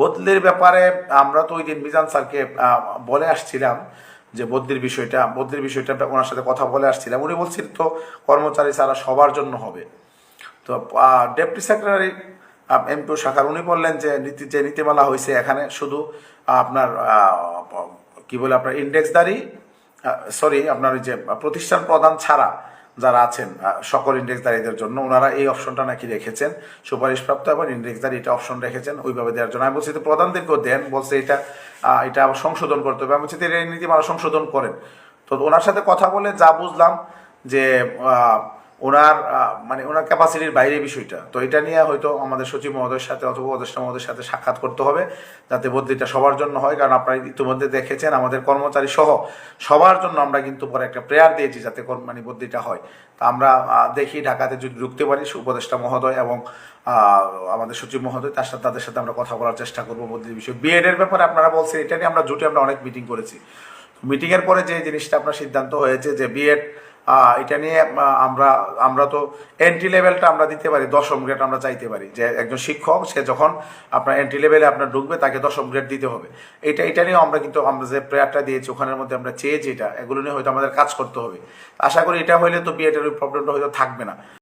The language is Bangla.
বদলির ব্যাপারে আমরা তো ওই দিন মিজান স্যারকে বলে আসছিলাম যে বদলির বিষয়টা বদলির বিষয়টা ওনার সাথে কথা বলে আসছিলাম। উনি বলছেন তো কর্মচারী ছাড়া সবার জন্য হবে। তো ডেপুটি সেক্রেটারি এমপিও শাখার উনি বললেন যে নীতি, যে নীতিমালা হয়েছে এখানে শুধু আপনার কি বলে আপনার ইন্ডেক্সদারি সরি, আপনার ওই যে প্রতিষ্ঠান প্রদান ছাড়া যারা আছেন সকল ইন্ডেক্সদারীদের জন্য ওনারা এই অপশনটা নাকি রেখেছেন। সুপারিশপ্রাপ্ত এবং ইন্ডেক্সদারি এটা অপশন রেখেছেন, ওইভাবে দেওয়ার জন্য। আমি বলছি তো প্রধানদেরকেও দেন, বলছে এটা এটা আবার সংশোধন করতে হবে। আমি বলছি এই নীতিমালা সংশোধন করেন। তো ওনার সাথে কথা বলে যা বুঝলাম যে ওনার মানে ওনার ক্যাপাসিটির বাইরে বিষয়টা। তো এটা নিয়ে হয়তো আমাদের সচিব মহোদয়ের সাথে অথবা উপদেষ্টা মহোদয়ের সাথে সাক্ষাৎ করতে হবে, যাতে বদলিটা সবার জন্য হয়। কারণ আপনারা ইতিমধ্যে দেখেছেন, আমাদের কর্মচারী সহ সবার জন্য আমরা কিন্তু পরে একটা প্রেয়ার দিয়েছি যাতে মানে বদলিটা হয়। তা আমরা দেখি, ঢাকাতে যদি ঢুকতে পারি উপদেষ্টা মহোদয় এবং আমাদের সচিব মহোদয়, তার সাথে, তাদের সাথে আমরা কথা বলার চেষ্টা করব বদলির বিষয়ে। বিএড এর ব্যাপারে আপনারা বলছেন, এটা নিয়ে আমরা জুটে আমরা অনেক মিটিং করেছি। মিটিং এর পরে যে জিনিসটা আপনার সিদ্ধান্ত হয়েছে যে বিএড এটা নিয়ে আমরা আমরা তো এন্ট্রি লেভেলটা আমরা দিতে পারি, দশম গ্রেড আমরা চাইতে পারি। যে একজন শিক্ষক, সে যখন আপনার এন্ট্রি লেভেলে আপনার ঢুকবে, তাকে দশম গ্রেড দিতে হবে। এটা এটা নিয়েও আমরা কিন্তু, আমরা যে প্রেয়ারটা দিয়েছি, ওখানের মধ্যে আমরা চেয়েছি এটা। এগুলো নিয়ে হয়তো আমাদের কাজ করতে হবে। আশা করি এটা হলে তো বিএটার ওই প্রবলেমটা হয়তো থাকবে না।